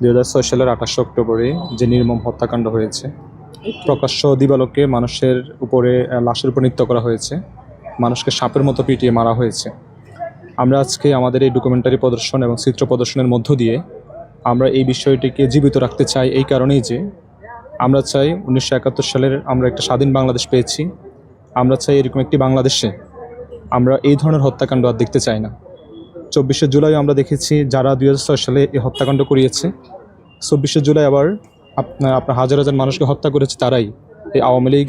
দুই হাজার ছয় সালের আঠাশে অক্টোবরে যে নির্মম হত্যাকাণ্ড হয়েছে প্রকাশ্য দিবালোকে মানুষের উপরে লাশের উপর নৃত্য করা হয়েছে মানুষকে সাপের মতো পিটিয়ে মারা হয়েছে। আমরা আজকে আমাদের এই ডকুমেন্টারি প্রদর্শন এবং চিত্র প্রদর্শনের মধ্য দিয়ে আমরা এই বিষয়টিকে জীবিত রাখতে চাই এই কারণেই যে আমরা চাই উনিশশো একাত্তর সালের আমরা একটা স্বাধীন বাংলাদেশ পেয়েছি আমরা চাই এরকম একটি বাংলাদেশে আমরা এই ধরনের হত্যাকাণ্ড আর দেখতে চাই না। চব্বিশে জুলাই আমরা দেখেছি যারা দুই হাজার ছয় সালে এই হত্যাকাণ্ড করিয়েছে। চব্বিশে জুলাই আবার আপনার আপনার হাজার হাজার মানুষকে হত্যা করেছে তারাই। এই আওয়ামী লীগ,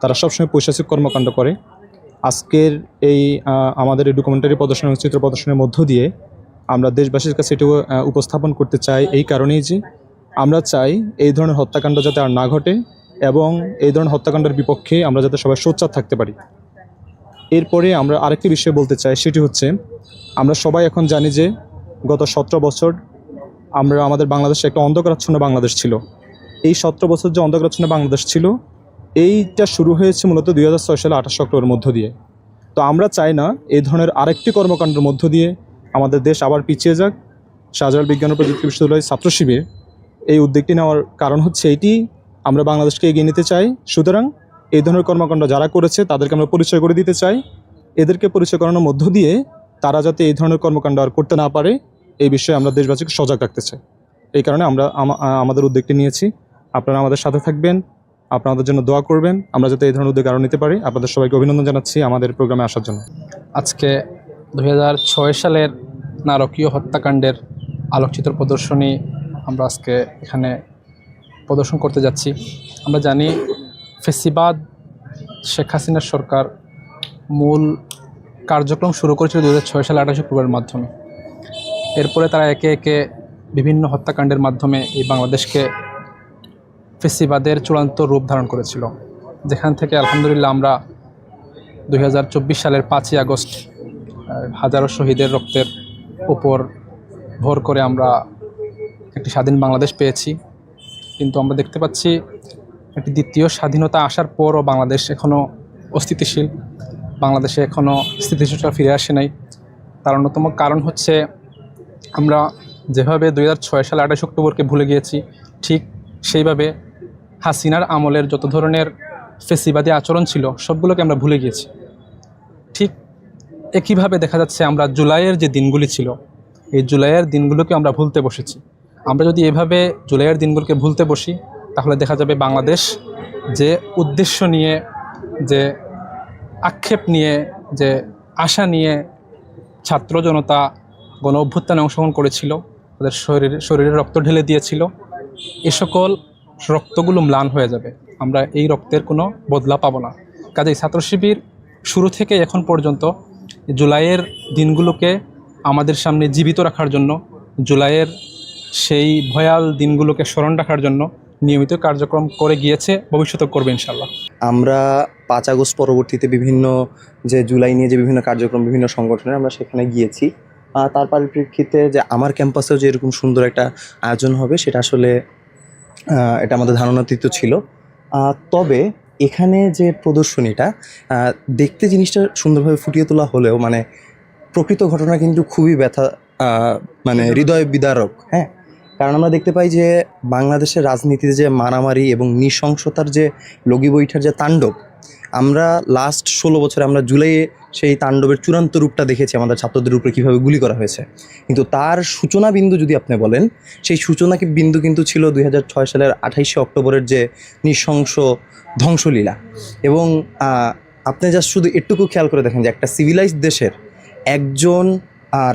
তারা সবসময় পৈশাচিক কর্মকাণ্ড করে। আজকের এই আমাদের এই ডকুমেন্টারি প্রদর্শন এবং চিত্র প্রদর্শনের মধ্য দিয়ে আমরা দেশবাসীর কাছে এটিও উপস্থাপন করতে চাই এই কারণেই যে আমরা চাই এই ধরনের হত্যাকাণ্ড যাতে আর না ঘটে এবং এই ধরনের হত্যাকাণ্ডের বিপক্ষে আমরা যাতে সবাই সোচ্চার থাকতে পারি। এরপরে আমরা আরেকটি বিষয় বলতে চাই, সেটি হচ্ছে আমরা সবাই এখন জানি যে গত সতেরো বছর আমরা আমাদের বাংলাদেশে একটা অন্ধকারাচ্ছন্ন বাংলাদেশ ছিল। এই সতেরো বছর যে অন্ধকারাচ্ছন্ন বাংলাদেশ ছিল, এইটা শুরু হয়েছে মূলত দুই হাজার ছয় সালে আঠাশ অক্টোবরের মধ্য দিয়ে। তো আমরা চাই না এই ধরনের আরেকটি কর্মকাণ্ডের মধ্য দিয়ে আমাদের দেশ আবার পিছিয়ে যাক। শাহজালাল বিজ্ঞান ও প্রযুক্তি বিশ্ববিদ্যালয় ছাত্র শিবির, এই উদ্যোগটি নেওয়ার কারণ হচ্ছে এটি। আমরা বাংলাদেশকে এগিয়ে নিতে চাই। সুতরাং এই ধরনের কর্মকাণ্ড যারা করেছে, তাদেরকে আমরা পরিচয় করে দিতে চাই। এদেরকে পরিচয় করানোর মধ্য দিয়ে তারা যাতে এই ধরনের কর্মকাণ্ড আর করতে না পারে, এই বিষয়ে আমরা দেশবাসীকে সজাগ রাখতে চাই। এই কারণে আমরা আমাদের উদ্যোগটি নিয়েছি। আপনারা আমাদের সাথে থাকবেন, আপনাদের জন্য দোয়া করবেন। আমরা যাতে এই ধরনের উদ্যোগ আরও নিতে পারি। আপনাদের সবাইকে অভিনন্দন জানাচ্ছি আমাদের প্রোগ্রামে আসার জন্য। আজকে দু হাজার ছয় সালের নারকীয় হত্যাকাণ্ডের আলোকচিত্র প্রদর্শনী আমরা আজকে এখানে প্রদর্শন করতে যাচ্ছি। আমরা জানি ফেসিবাদ, শেখ হাসিনার সরকার মূল কার্যক্রম শুরু করেছিল দু হাজার ছয় সালে আঠাশ অক্টোবরের মাধ্যমে। এরপরে তারা একে একে বিভিন্ন হত্যাকাণ্ডের মাধ্যমে এই বাংলাদেশকে ফেসিবাদের চূড়ান্ত রূপ ধারণ করেছিল। যেখান থেকে আলহামদুলিল্লাহ আমরা দু হাজার চব্বিশ সালের পাঁচই আগস্ট হাজারো শহীদের রক্তের উপর ভর করে আমরা একটি স্বাধীন বাংলাদেশ পেয়েছি। কিন্তু আমরা দেখতে পাচ্ছি একটি দ্বিতীয় স্বাধীনতা আসার পরও বাংলাদেশ এখনও অস্থিতিশীল। বাংলাদেশে এখনও স্থিতিশীলতা ফিরে আসে নাই। তার অন্যতম কারণ হচ্ছে আমরা যেভাবে দুই সালে আঠাশ অক্টোবরকে ভুলে গিয়েছি, ঠিক সেইভাবে হাসিনার আমলের যত ধরনের ফেসিবাদী আচরণ ছিল, সবগুলোকে আমরা ভুলে গিয়েছি। ঠিক একইভাবে দেখা যাচ্ছে আমরা জুলাইয়ের যে দিনগুলি ছিল, এই জুলাইয়ের দিনগুলোকে আমরা ভুলতে বসেছি। আমরা যদি এভাবে জুলাইয়ের দিনগুলোকে ভুলতে বসি তাহলে দেখা যাবে বাংলাদেশ যে উদ্দেশ্য নিয়ে, যে আক্ষেপ নিয়ে, যে আশা নিয়ে ছাত্র জনতা গণ অভ্যুত্থানে অংশগ্রহণ করেছিল, তাদের শরীরে শরীরে রক্ত ঢেলে দিয়েছিল, এ সকল রক্তগুলো ম্লান হয়ে যাবে। আমরা এই রক্তের কোনো বদলা পাবো না। কাজেই ছাত্র শিবির শুরু থেকে এখন পর্যন্ত জুলাইয়ের দিনগুলোকে আমাদের সামনে জীবিত রাখার জন্য, জুলাইয়ের সেই ভয়াল দিনগুলোকে স্মরণ রাখার জন্য নিয়মিত কার্যক্রম করে গিয়েছে ভবিষ্যতে করবে ইনশাল্লাহ আমরা পাঁচ আগস্ট পরবর্তীতে বিভিন্ন যে জুলাই নিয়ে যে বিভিন্ন কার্যক্রম, বিভিন্ন সংগঠনের আমরা সেখানে গিয়েছি। তার পরিপ্রেক্ষিতে যে আমার ক্যাম্পাসেও যে এরকম সুন্দর একটা আয়োজন হবে, সেটা আসলে এটা আমাদের ধারণাতীত ছিল। তবে এখানে যে প্রদর্শনীটা দেখতে জিনিসটা সুন্দরভাবে ফুটিয়ে তোলা হলেও মানে প্রকৃত ঘটনা কিন্তু খুবই ব্যথা মানে হৃদয় বিদারক হ্যাঁ? কারণ আমরা দেখতে পাই যে বাংলাদেশের রাজনীতিতে যে মারামারি এবং নৃশংসতার যে লগি বৈঠার যে তাণ্ডব, আমরা লাস্ট ষোলো বছরে আমরা জুলাইয়ে সেই তাণ্ডবের চূড়ান্ত রূপটা দেখেছি আমাদের ছাত্রদের উপরে কীভাবে গুলি করা হয়েছে। কিন্তু তার সূচনা বিন্দু যদি আপনি বলেন, সেই সূচনা বিন্দু কিন্তু ছিল দুই হাজার ছয় সালের আঠাইশে অক্টোবরের যে নৃশংস ধ্বংসলীলা। এবং আপনি জাস্ট শুধু এটুকু খেয়াল করে দেখেন যে একটা সিভিলাইজড দেশের একজন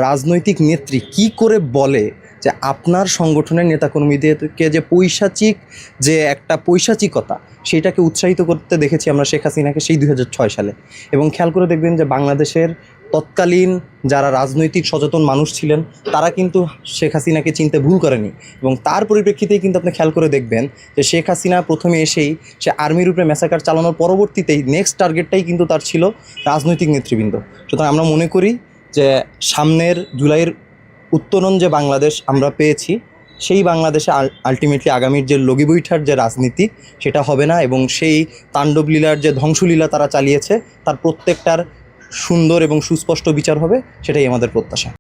রাজনৈতিক নেত্রী কি করে বলে যে আপনার সংগঠনের নেতাকর্মীদেরকে যে পৈশাচিক, যে একটা পৈশাচিকতা সেইটাকে উৎসাহিত করতে দেখেছি আমরা শেখ হাসিনাকে সেই দু হাজার ছয় সালে। এবং খেয়াল করে দেখবেন যে বাংলাদেশের তৎকালীন যারা রাজনৈতিক সচেতন মানুষ ছিলেন, তারা কিন্তু শেখ হাসিনাকে চিনতে ভুল করেনি। এবং তার পরিপ্রেক্ষিতেই কিন্তু আপনি খেয়াল করে দেখবেন যে শেখ হাসিনা প্রথমে এসেই সে আর্মির উপরে ম্যাসাকার চালানোর পরবর্তীতেই নেক্সট টার্গেটটাই কিন্তু তার ছিল রাজনৈতিক নেতৃবৃন্দ। সুতরাং আমরা মনে করি যে সামনের জুলাইয়ের উত্তরণ যে বাংলাদেশ আমরা পেয়েছি, সেই বাংলাদেশে আলটিমেটলি আগামীর যে লগি বৈঠার যে রাজনীতি, সেটা হবে না এবং সেই তাণ্ডবলীলার যে ধ্বংসলীলা তারা চালিয়েছে, তার প্রত্যেকটার সুন্দর এবং সুস্পষ্ট বিচার হবে, সেটাই আমাদের প্রত্যাশা।